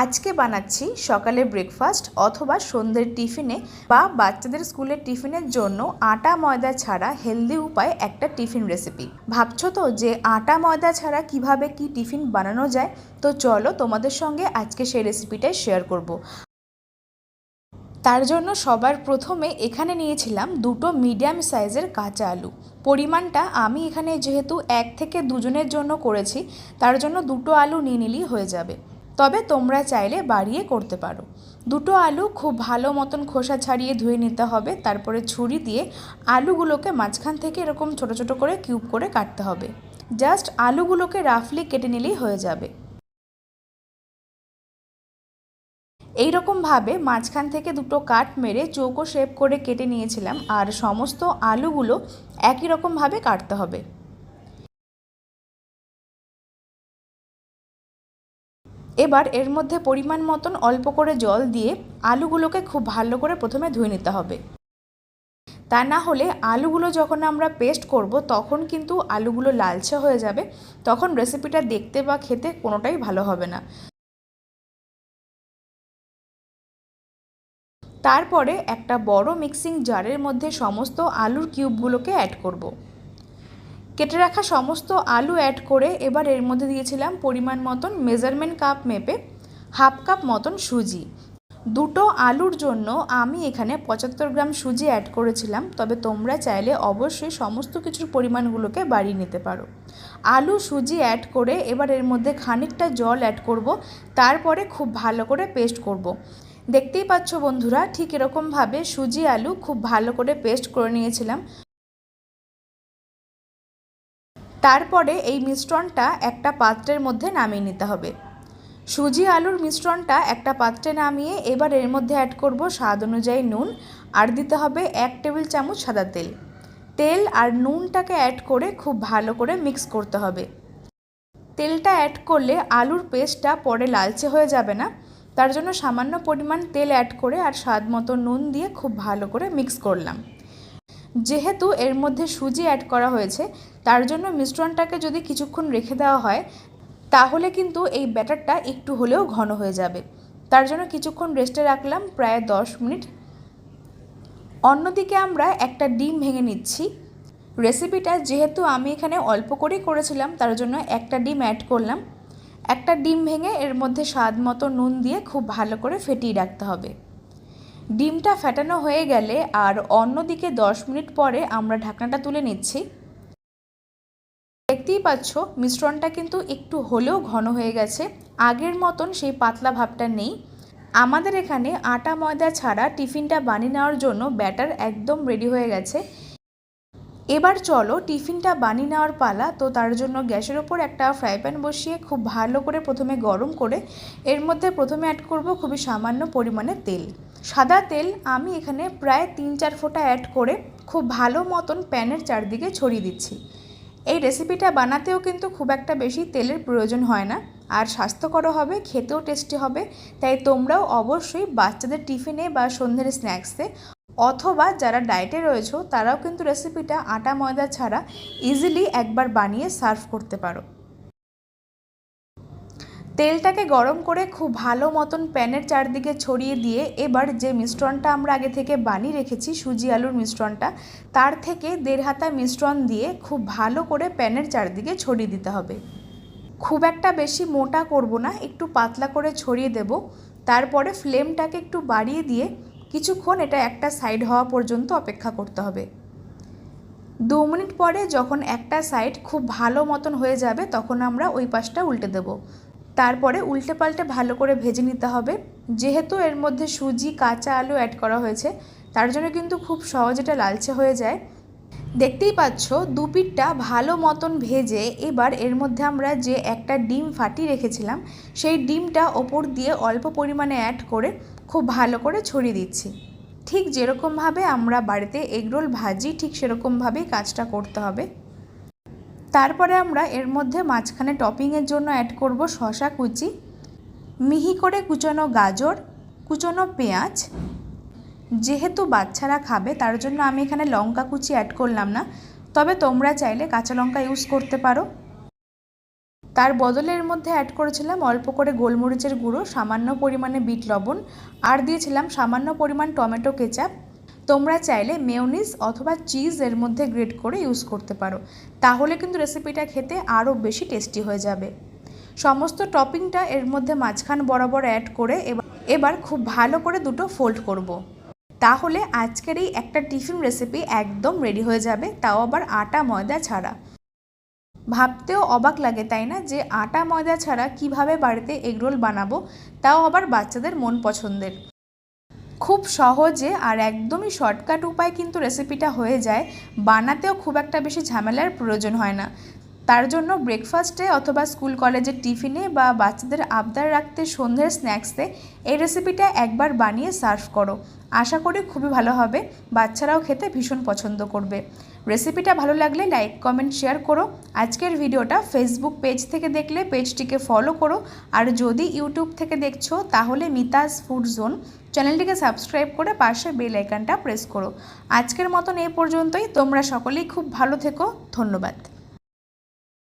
আজকে বানাচ্ছি সকালে ব্রেকফাস্ট অথবা সন্ধ্যের টিফিনে বা বাচ্চাদের স্কুলের টিফিনের জন্য আটা ময়দা ছাড়া হেলদি উপায় একটা টিফিন রেসিপি ভাবছ তো যে আটা ময়দা ছাড়া কীভাবে কি টিফিন বানানো যায়? তো চলো তোমাদের সঙ্গে আজকে সেই রেসিপিটাই শেয়ার করব। তার জন্য সবার প্রথমে এখানে নিয়েছিলাম দুটো মিডিয়াম সাইজের কাঁচা আলু। পরিমাণটা আমি এখানে যেহেতু এক থেকে দুজনের জন্য করেছি, তার জন্য দুটো আলু নিয়ে নিলেই হয়ে যাবে। তবে তোমরা চাইলে বাড়িয়ে করতে পারো। দুটো আলু খুব ভালো মতন খোসা ছাড়িয়ে ধুয়ে নিতে হবে, তারপরে ছুরি দিয়ে আলুগুলোকে মাঝখান থেকে এরকম ছোট ছোট করে কিউব করে কাটতে হবে। জাস্ট আলুগুলোকে রাফলি কেটে নিলেই হয়ে যাবে। এই রকমভাবে মাঝখান থেকে দুটো কাট মেরে চৌকো শেপ করে কেটে নিয়েছিলাম, আর সমস্ত আলুগুলো একই রকমভাবে কাটতে হবে। এবার এর মধ্যে পরিমাণ মতন অল্প করে জল দিয়ে আলুগুলোকে খুব ভালো করে প্রথমে ধুয়ে নিতে হবে। তা না হলে আলুগুলো যখন আমরা পেস্ট করব, তখন কিন্তু আলুগুলো লালচে হয়ে যাবে। তখন রেসিপিটা দেখতে বা খেতে কোনোটাই ভালো হবে না। তারপরে একটা বড় মিক্সিং জারের মধ্যে সমস্ত আলুর কিউবগুলোকে অ্যাড করব। কেটে রাখা সমস্ত আলু অ্যাড করে এবার এর মধ্যে দিয়েছিলাম পরিমাণ মতন মেজারমেন্ট কাপ মেপে হাফ কাপ মতন সুজি। দুটো আলুর জন্য আমি এখানে পঁচাত্তর গ্রাম সুজি অ্যাড করেছিলাম, তবে তোমরা চাইলে অবশ্যই সমস্ত কিছুর পরিমাণগুলোকে বাড়িয়ে নিতে পারো। আলু সুজি অ্যাড করে এবার এর মধ্যে খানিকটা জল অ্যাড করব, তারপরে খুব ভালো করে পেস্ট করব। দেখতেই পাচ্ছ বন্ধুরা, ঠিক এরকমভাবে সুজি আলু খুব ভালো করে পেস্ট করে নিয়েছিলাম। তারপরে এই মিশ্রণটা একটা পাত্রের মধ্যে নামিয়ে নিতে হবে। সুজি আলুর মিশ্রণটা একটা পাত্রে নামিয়ে এবার এর মধ্যে অ্যাড করব স্বাদ অনুযায়ী নুন, আর দিতে হবে এক টেবিল চামচ সাদা তেল। তেল আর নুনটাকে অ্যাড করে খুব ভালো করে মিক্স করতে হবে। তেলটা অ্যাড করলে আলুর পেস্টটা পরে লালচে হয়ে যাবে না, তার জন্য সামান্য পরিমাণ তেল অ্যাড করে আর স্বাদ মতো নুন দিয়ে খুব ভালো করে মিক্স করলাম। যেহেতু এর মধ্যে সুজি অ্যাড করা হয়েছে তার জন্য মিশ্রণটাকে যদি কিছুক্ষণ রেখে দেওয়া হয়, তাহলে কিন্তু এই ব্যাটারটা একটু হলেও ঘন হয়ে যাবে। তার জন্য কিছুক্ষণ রেস্টে রাখলাম প্রায় দশ মিনিট। অন্যদিকে আমরা একটা ডিম ভেঙে নিচ্ছি। রেসিপিটা যেহেতু আমি এখানে অল্প করেই করেছিলাম, তার জন্য একটা ডিম অ্যাড করলাম। একটা ডিম ভেঙে এর মধ্যে স্বাদ মতো নুন দিয়ে খুব ভালো করে ফেটিয়ে রাখতে হবে। ডিমটা ফেটানো হয়ে গেলে আর অন্যদিকে দশ মিনিট পরে আমরা ঢাকনাটা তুলে নিচ্ছি। দেখতেই পাচ্ছ, মিশ্রণটা কিন্তু একটু হলেও ঘন হয়ে গেছে। আগের মতন সেই পাতলা ভাবটা নেই। আমাদের এখানে আটা ময়দা ছাড়া টিফিনটা বানিয়ে নেওয়ার জন্য ব্যাটার একদম রেডি হয়ে গেছে। এবার চলো টিফিনটা বানিয়ে নেওয়ার পালা। তো তার জন্য গ্যাসের ওপর একটা ফ্রাই প্যান বসিয়ে খুব ভালো করে প্রথমে গরম করে, এর মধ্যে প্রথমে অ্যাড করব খুবই সামান্য পরিমাণে তেল। সাদা তেল আমি এখানে প্রায় তিন চার ফোঁটা অ্যাড করে খুব ভালো মতন প্যানের চারদিকে ছড়িয়ে দিচ্ছি। এই রেসিপিটা বানাতেও কিন্তু খুব একটা বেশি তেলের প্রয়োজন হয় না। আর স্বাস্থ্যকরও হবে, খেতেও টেস্টি হবে। তাই তোমরাও অবশ্যই বাচ্চাদের টিফিনে বা সন্ধ্যের স্ন্যাক্সে অথবা যারা ডায়েটে রয়েছে, তারাও কিন্তু রেসিপিটা আটা, ময়দা ছাড়া ইজিলি একবার বানিয়ে সার্ভ করতে পারো। তেলটাকে গরম করে খুব ভালো মতন প্যানের চারদিকে ছড়িয়ে দিয়ে এবার যে মিশ্রণটা আমরা আগে থেকে বানিয়ে রেখেছি, সুজি আলুর মিশ্রণটা, তার থেকে দেড় হাতা মিশ্রণ দিয়ে খুব ভালো করে প্যানের চারদিকে ছড়িয়ে দিতে হবে। খুব একটা বেশি মোটা করব না, একটু পাতলা করে ছড়িয়ে দেব। তারপরে ফ্লেমটাকে একটু বাড়িয়ে দিয়ে কিছুক্ষণ এটা একটা সাইড হওয়া পর্যন্ত অপেক্ষা করতে হবে। দু মিনিট পরে যখন একটা সাইড খুব ভালো মতন হয়ে যাবে, তখন আমরা ওই পাশটা উল্টে দেব। তারপরে উল্টে পাল্টে ভালো করে ভেজে নিতে হবে। যেহেতু এর মধ্যে সুজি, কাঁচা আলু অ্যাড করা হয়েছে, তার জন্য কিন্তু খুব সহজ এটা লালচে হয়ে যায়। দেখতেই পাচ্ছ দু পিঠটা ভালো মতন ভেজে এবার এর মধ্যে আমরা যে একটা ডিম ফাটিয়ে রেখেছিলাম, সেই ডিমটা ওপর দিয়ে অল্প পরিমাণে অ্যাড করে খুব ভালো করে ছড়িয়ে দিচ্ছি। ঠিক যেরকমভাবে আমরা বাড়িতে এগরোল ভাজি, ঠিক সেরকমভাবেই কাজটা করতে হবে। তারপরে আমরা এর মধ্যে মাঝখানে টপিংয়ের জন্য অ্যাড করব শশা কুচি, মিহি করে কুচনো গাজর, কুচনো পেঁয়াজ। যেহেতু বাচ্চারা খাবে, তার জন্য আমি এখানে লঙ্কা কুচি অ্যাড করলাম না। তবে তোমরা চাইলে কাঁচা লঙ্কা ইউজ করতে পারো। তার বদলে এর মধ্যে অ্যাড করেছিলাম অল্প করে গোলমরিচের গুঁড়ো, সামান্য পরিমাণে বিট লবণ। আর দিয়েছিলাম সামান্য পরিমাণ টমেটো কেচাপ। তোমরা চাইলে মেয়োনিজ অথবা চিজ এর মধ্যে গ্রেট করে ইউজ করতে পারো। তাহলে কিন্তু রেসিপিটা খেতে আরও বেশি টেস্টি হয়ে যাবে। সমস্ত টপিংটা এর মধ্যে মাঝখান বরাবর অ্যাড করে এবার খুব ভালো করে দুটো ফোল্ড করব। তাহলে আজকের এই একটা টিফিন রেসিপি একদম রেডি হয়ে যাবে, তাও আবার আটা ময়দা ছাড়া। ভাবতেও অবাক লাগে, তাই না? যে আটা ময়দা ছাড়া কীভাবে বাড়িতে এগরোল বানাবো, তাও আবার বাচ্চাদের মন পছন্দের। খুব সহজে আর একদমই শর্টকাট উপায় কিন্তু রেসিপিটা হয়ে যায়। বানাতেও খুব একটা বেশি ঝামেলার প্রয়োজন হয় না। তার জন্য ব্রেকফাস্টে অথবা স্কুল কলেজের টিফিনে বা বাচ্চাদের আবদার রাখতে সন্ধ্যের স্ন্যাক্সে এই রেসিপিটা একবার বানিয়ে সার্ভ করো। আশা করি খুবই ভালো হবে। বাচ্চারাও খেতে ভীষণ পছন্দ করবে। রেসিপিটা ভালো লাগলে লাইক কমেন্ট শেয়ার করো। আজকের ভিডিওটা ফেসবুক পেজ থেকে দেখলে পেজটিকে ফলো করো। আর যদি ইউটিউব থেকে দেখছ, তাহলে মিতাজ ফুড জোন চ্যানেলটিকে সাবস্ক্রাইব করে পাশে বেল আইকনটা প্রেস করো। আজকের মতন এই পর্যন্তই। তোমরা সকলেই খুব ভালো থেকো। ধন্যবাদ।